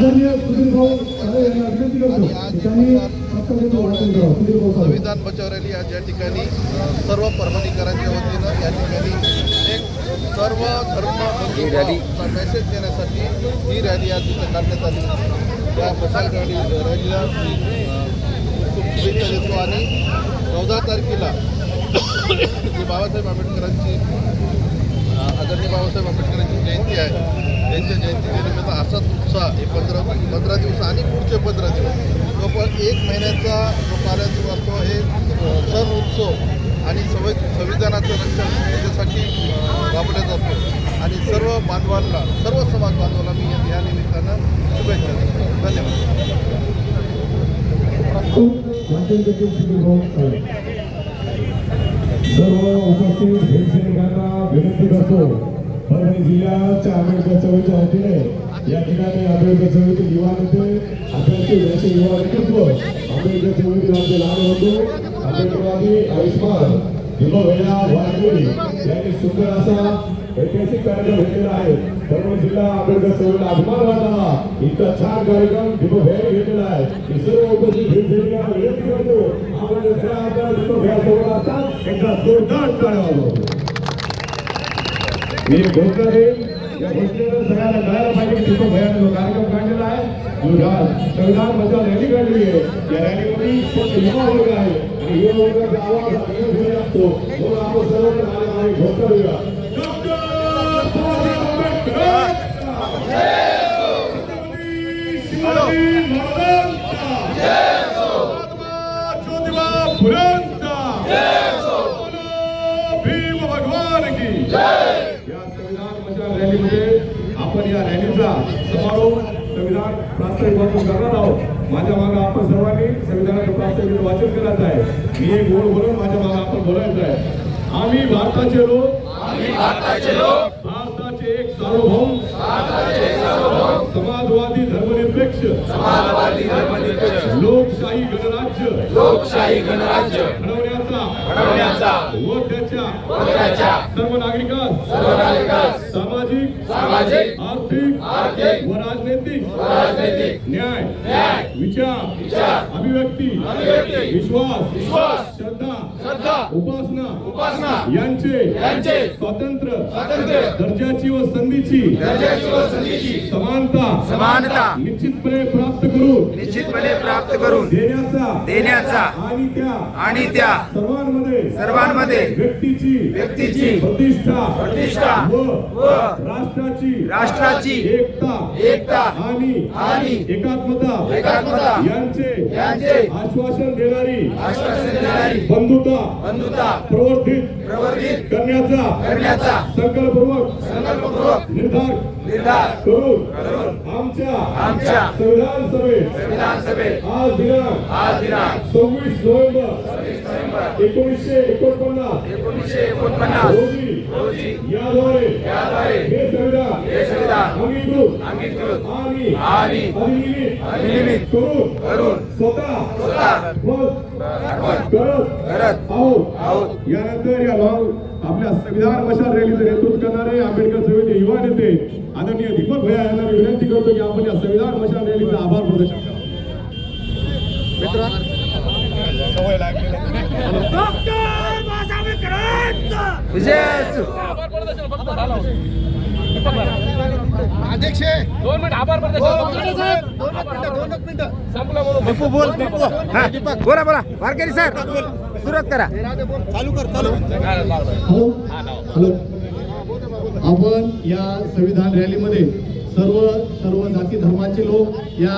आदरणीय सुधीर भाऊ यांना विनंती करतो त्यांनी संविधान बचाव रॅली आज या ठिकाणी सर्व परभणीकरांच्या वतीनं या ठिकाणी एक सर्व धर्म बंधुत्वाचा मेसेज देण्यासाठी ही रॅली आज तिथं काढण्यात आली होती. या मशाल रॅली रॅलीला खूप शुभेच्छा देतो आणि चौदा तारखेला जी बाबासाहेब आंबेडकरांची आदरणीय बाबासाहेब आंबेडकरांची जयंती आहे त्यांच्या जयंतीच्या निमित्त असाच दिवसा हे पंधरा पंधरा दिवस आणि पुढचे पंधरा दिवस. जवळपास एक महिन्याचा जो कार्याचा असतो हे सण उत्सव आणि संवि संविधानाचं रक्षण याच्यासाठी अ, जातो. आणि सर्व बांधवांना सर्व समाज बांधवांना मी या निमित्तानं शुभेच्छा देतो. धन्यवाद. सर्व उपस्थित भेटसैनिकांना विनंती करतो. परभणी जिल्ह्याच्या आंबेडकर चळवळीच्या वतीने या ठिकाणी आंबेडकर समिती युवा नेते आपल्याचे याचे युवा नेतृत्व आंबेडकर चळवळीतील आमचे लहान बंधू आंबेडकरवादी आयुष्मान भीमभैया वाघेरी यांनी सुंदर असा ऐतिहासिक कार्यक्रम घेतलेला आहे. परभणी जिल्हा आंबेडकर चळवळीला अभिमान वाटावा. इतका छान कार्यक्रम भीमभैया घेतलेला आहे. ही सर्व उपस्थित भेटसैनिकांना विनंती करतो आपण जर आपल्याला भीमभैया सोबत असतात एकदा जोरदार टाळ्या मी घोषणा देईन या घोषणेनं सगळ्यांना कळायला पाहिजे की तिथं भयानक कार्यक्रम काढलेला आहे जो या संविधान बचाव रॅली काढली आहे. या रॅलीमध्ये फक्त युवा वर्ग आहे. आणि युवा वर्गाचा आवाज हा म्हणून आपण सर्वजण घोषणा देऊया डॉक्टर बाबासाहेब आंबेडकर छत्रपती शिवाजी महाराजांचा महात्मा ज्योतिबा फुलेंचा बोलो भीम भगवान की या संविधान बचाव रॅलीमध्ये आपण या रॅलीचा समारोप संविधान प्रास्ताविक वाचन करणार आहोत. माझ्या मागे आपण सर्वांनी संविधानाचं प्रास्ताविक वाचन करायचं आहे. मी एक गोड बोलून माझ्या मागे आपण बोलायचं आहे. आम्ही भारताचे लोक. आम्ही भारताचे लोक. भारताचे एक सार्वभौम. समाजवादी धर्मनिरपेक्ष. समाजवादी धर्मनिरपेक्ष. लोकशाही गणराज्य. लोकशाही गणराज्य. घडवण्याचा. घडवण्याचा. व त्याच्या. व त्याच्या. सर्व नागरिकांस सर्व नागरिकांस सामाजिक सामाजिक आर्थिक आर्थिक व राजनैतिक राजनैतिक. न्याय न्याय. विचार विचार. अभिव्यक्ती अभिव्यक्ती. विश्वास विश्वास. श्रद्धा श्रद्धा. उपासना उपासना. यांचे. यांचे. स्वातंत्र्य स्वातंत्र्य. दर्जाची व संधीची. दर्जाची व संधीची. समानता. समानता. निश्चितपणे प्राप्त करून. निश्चितपणे प्राप्त करून. देण्याचा. देण्याचा. आणि त्या. आणि त्या. सर्वांमध्ये. सर्वांमध्ये. व्यक्तीची. व्यक्तीची. प्रतिष्ठा. प्रतिष्ठा. व. राष्ट्राची राष्ट्राची एकता एकता आणि आणि एकात्मता एकात्मता यांचे यांचे आश्वासन देणारी आश्वासन देणारी बंधुता बंधुता प्रवर्धित प्रवर्धित करण्याचा करण्याचा संकल्पपूर्वक संकल्पपूर्वक निर्धार निर्धार करून आमच्या आमच्या संविधान सभेत संविधान सभेत आज दिनांक आज दिनांक सव्वीस नोव्हेंबर एकोणीसशे एकोणपन्नास एकोणीसशे एकोणपन्नास रोजी रोजी याद्वारे याद्वारे हे संविधान हे संविधान अंगीकृत अंगीकृत आणि आणि अधिनियमित अधिनियमित करून करून स्वतः स्वतः करत करत आहोत आहोत. यानंतर या भाऊ आपल्या संविधान मशाल रॅलीचं नेतृत्व करणारे आंबेडकर चळवळीचे युवा नेते आदरणीय दीपक भैया यांना मी विनंती करतो की आपण या संविधान मशाल रॅलीचा आभार प्रदर्शन करा. विजय! असो. दोन मिनिट आभार बोला बोला वारकरी सर सुरुवात करा. हॅलो. हॅलो. आपण या संविधान रॅलीमध्ये सर्व सर्व जाती धर्माचे लोक या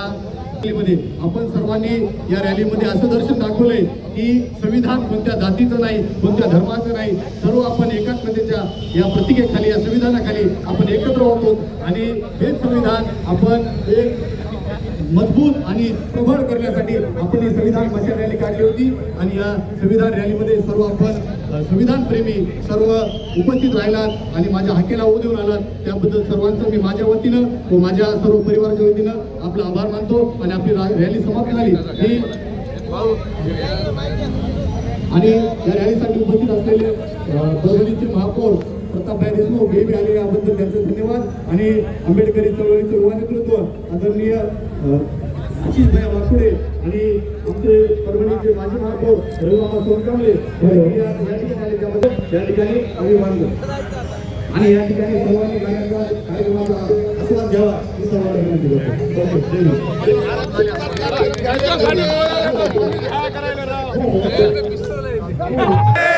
आपण सर्वांनी या रॅलीमध्ये असं दर्शन दाखवलंय की संविधान कोणत्या जातीचं नाही कोणत्या धर्माचं नाही सर्व आपण एकात्मतेच्या या प्रतिकेखाली या संविधानाखाली आपण एकत्र होतो. आणि हेच संविधान आपण एक मजबूत आणि प्रबळ करण्यासाठी आपण ही संविधान मशाल रॅली काढली होती आणि या संविधान रॅलीमध्ये सर्व आपण संविधान प्रेमी सर्व उपस्थित राहिलात आणि माझ्या हाकेला ओ देऊन आलात. त्याबद्दल सर्वांचं मी माझ्या वतीनं व माझ्या सर्व परिवाराच्या वतीनं आपला आभार मानतो आणि आपली रॅली समाप्त झाली. ही आणि या रॅलीसाठी उपस्थित असलेले परभणीचे महापौर प्रतापभाई देशमुख हे आले याबद्दल त्यांचं धन्यवाद. आणि आंबेडकरी चळवळीचं युवा नेतृत्व आदरणीय आशिषभाई वाकुडे आणि आमचे परभणीचे माजी महापौर रविबाबा सोनकांबळे या या ठिकाणी आले त्याबद्दल या ठिकाणी अभिवादन. आणि या ठिकाणी सर्वांनी गाण्याचा कार्यक्रमाचा आस्वाद घ्यावा ही सर्वांना विनंती करतो. ओके,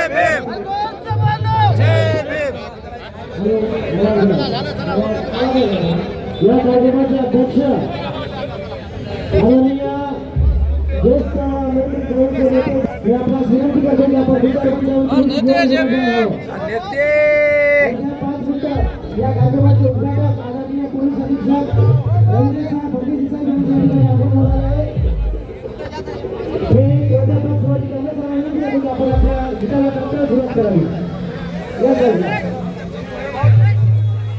या कार्यक्रमाचे अध्यक्ष माननीय ज्येष्ठ मी आपणास विनंती करतो की आपण मिनिटं या कार्यक्रमाचे उद्घाटक आदरणीय पोलीस अधीक्षक रवींद्रसिंह फडणवीस यांच्या ठिकाणी आपण बोलणार आहे. हे पाच वर्षी करण्याचा आपण आपल्या विचाराला सुरुवात करावी. या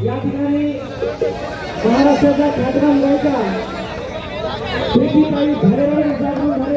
या ठिकाणी महाराष्ट्राचा ख्यातनाम गायिका प्रीतीताई धारेवाडी